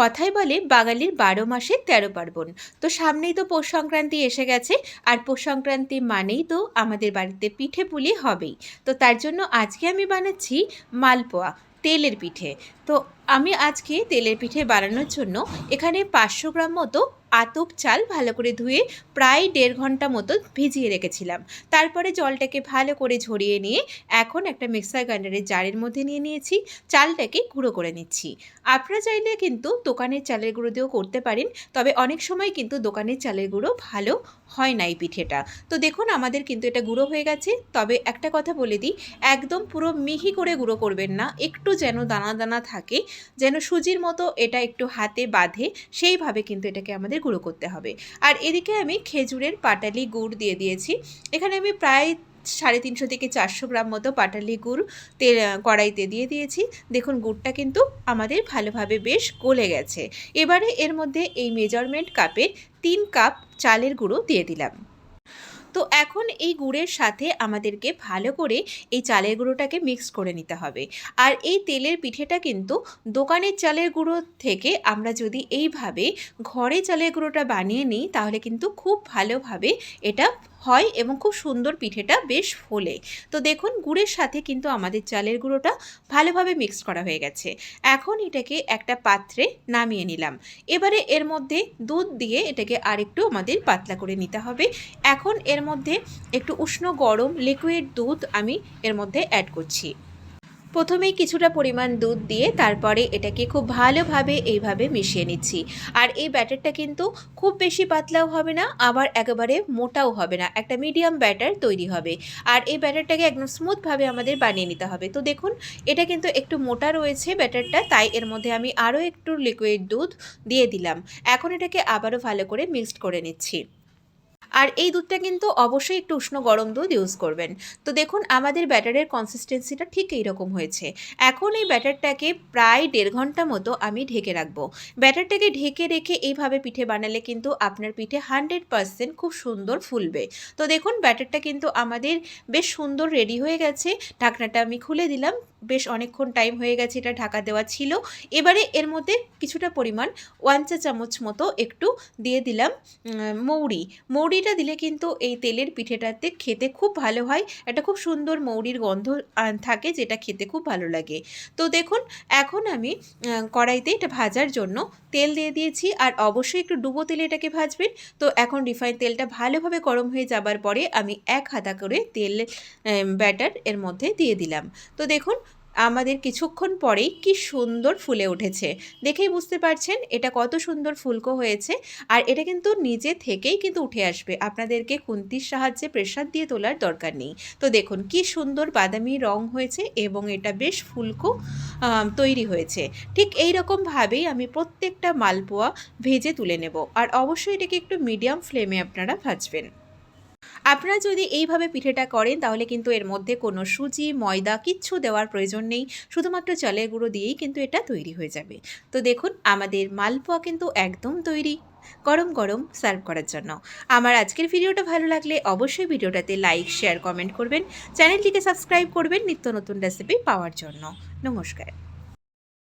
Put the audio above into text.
কথাই বলে বাঙালির বারো মাসে তেরো পার্বণ। তো সামনেই তো পৌষ সংক্রান্তি এসে গেছে, আর পৌষ সংক্রান্তি মানেই তো আমাদের বাড়িতে পিঠে পুলি হবেই। তো তার জন্য আজকে আমি বানাচ্ছি মালপোয়া, তেলের পিঠে। তো আমি আজকে তেলের পিঠে বানানোর জন্য এখানে পাঁচশো গ্রাম মতো আতপ চাল ভালো করে ধুয়ে প্রায় দেড় ঘণ্টা মতো ভিজিয়ে রেখেছিলাম। তারপরে জলটাকে ভালো করে ঝরিয়ে নিয়ে এখন একটা মিক্সার গ্রাইন্ডারের জারের মধ্যে নিয়ে নিয়েছি, চালটাকে গুঁড়ো করে নিচ্ছি। আপনারা চাইলে কিন্তু দোকানের চালের গুঁড়ো দিয়েও করতে পারেন, তবে অনেক সময় কিন্তু দোকানের চালের গুঁড়ো ভালো হয় না এই পিঠেটা। তো দেখুন, আমাদের কিন্তু এটা গুঁড়ো হয়ে গেছে। তবে একটা কথা বলে দিই, একদম পুরো মিহি করে গুঁড়ো করবেন না, একটু যেন দানা দানা থাকে যেন সুজির মতো এটা একটু হাতে বাঁধে, সেইভাবে কিন্তু এটাকে আমাদের গুঁড়ো করতে হবে। আর এদিকে আমি খেজুরের পাটালি গুড় দিয়ে দিয়েছি। এখানে আমি প্রায় সাড়ে তিনশো থেকে চারশো গ্রাম মতো পাটালি গুড় তেল কড়াইতে দিয়ে দিয়েছি। দেখুন, গুড়টা কিন্তু আমাদের ভালোভাবে বেশ গলে গেছে। এবারে এর মধ্যে এই মেজারমেন্ট কাপে তিন কাপ চালের গুঁড়ো দিয়ে দিলাম। তো এখন এই গুড়ের সাথে আমাদেরকে ভালো করে এই চালের গুঁড়োটাকে মিক্স করে নিতে হবে। আর এই তেলের পিঠেটা কিন্তু দোকানের চালের গুঁড়ো থেকে আমরা যদি এইভাবে ঘরে চালের গুঁড়োটা বানিয়ে নিই, তাহলে কিন্তু খুব ভালোভাবে এটা হয় এবং খুব সুন্দর পিঠেটা বেশ ফোলে। তো দেখুন, গুড়ের সাথে কিন্তু আমাদের চালের গুঁড়োটা ভালোভাবে মিক্স করা হয়ে গেছে। এখন এটাকে একটা পাত্রে নামিয়ে নিলাম। এবারে এর মধ্যে দুধ দিয়ে এটাকে আরেকটু আমাদের পাতলা করে নিতে হবে। এখন এর মধ্যে একটু উষ্ণ গরম লিকুইড দুধ আমি এর মধ্যে অ্যাড করছি। প্রথমেই কিছুটা পরিমাণ দুধ দিয়ে তারপরে এটাকে খুব ভালোভাবে এইভাবে মিশিয়ে নিচ্ছি। আর এই ব্যাটারটা কিন্তু খুব বেশি পাতলাও হবে না, আবার একেবারে মোটাও হবে না, একটা মিডিয়াম ব্যাটার তৈরি হবে। আর এই ব্যাটারটাকে একদম স্মুথভাবে আমাদের বানিয়ে নিতে হবে। তো দেখুন, এটা কিন্তু একটু মোটা রয়েছে ব্যাটারটা, তাই এর মধ্যে আমি আরও একটু লিকুইড দুধ দিয়ে দিলাম। এখন এটাকে আবারও ভালো করে মিক্সড করে নিচ্ছি। আর এই দুধটা কিন্তু অবশ্যই একটু উষ্ণ গরম দুধ ইউজ করবেন। তো দেখুন, আমাদের ব্যাটারের কনসিস্টেন্সিটা ঠিক এইরকম হয়েছে। এখন এই ব্যাটারটাকে প্রায় দেড় ঘণ্টা মতো আমি ঢেকে রাখব। ব্যাটারটাকে ঢেকে রেখে এইভাবে পিঠে বানালে কিন্তু আপনার পিঠে হান্ড্রেড পারসেন্ট খুব সুন্দর ফুলবে। তো দেখুন ব্যাটারটা কিন্তু আমাদের বেশ সুন্দর রেডি হয়ে গেছে। ঢাকনাটা আমি খুলে দিলাম। বেশ অনেকক্ষণ টাইম হয়ে গেছে, এটা ঢাকা দেওয়া ছিল। এবারে এর মধ্যে কিছুটা পরিমাণ ওয়ান চা চামচ মতো একটু দিয়ে দিলাম মৌরি। মৌরিটা দিলে কিন্তু এই তেলের পিঠেটাতে খেতে খুব ভালো হয়। একটা খুব সুন্দর মৌরির গন্ধ থাকে যেটা খেতে খুব ভালো লাগে। তো দেখুন, এখন আমি কড়াইতে এটা ভাজার জন্য তেল দিয়ে দিয়েছি। আর অবশ্যই একটু ডুবো তেলে এটাকে ভাজবেন। তো এখন রিফাইন তেলটা ভালোভাবে গরম হয়ে যাবার পরে আমি এক হাতা করে তেল ব্যাটার এর মধ্যে দিয়ে দিলাম। তো দেখুন আমাদের কিছুক্ষণ পরেই কি সুন্দর ফুলে উঠেছে। দেখেই বুঝতে পারছেন এটা কত সুন্দর ফুলকো হয়েছে আর এটা কিন্তু নিজে থেকেই কিন্তু উঠে আসবে। আপনাদেরকে খুন্তির সাহায্যে প্রেসার দিয়ে তোলার দরকার নেই। তো দেখুন কি সুন্দর বাদামি রং হয়েছে এবং এটা বেশ ফুলকো তৈরি হয়েছে। ঠিক এই রকমভাবেই আমি প্রত্যেকটা মালপোয়া ভেজে তুলে নেব। আর অবশ্যই এটাকে একটু মিডিয়াম ফ্লেমে আপনারা ভাজবেন। আপনারা যদি এইভাবে পিঠেটা করেন, তাহলে কিন্তু এর মধ্যে কোনো সুজি, ময়দা কিচ্ছু দেওয়ার প্রয়োজন নেই। শুধুমাত্র চালের গুঁড়ো দিয়েই কিন্তু এটা তৈরি হয়ে যাবে। তো দেখুন, আমাদের মালপোয়া কিন্তু একদম তৈরি। গরম গরম সার্ভ করার জন্য। আমার আজকের ভিডিওটা ভালো লাগলে অবশ্যই ভিডিওটাতে লাইক, শেয়ার, কমেন্ট করবেন। চ্যানেলটিকে সাবস্ক্রাইব করবেন নিত্য নতুন রেসিপি পাওয়ার জন্য। নমস্কার।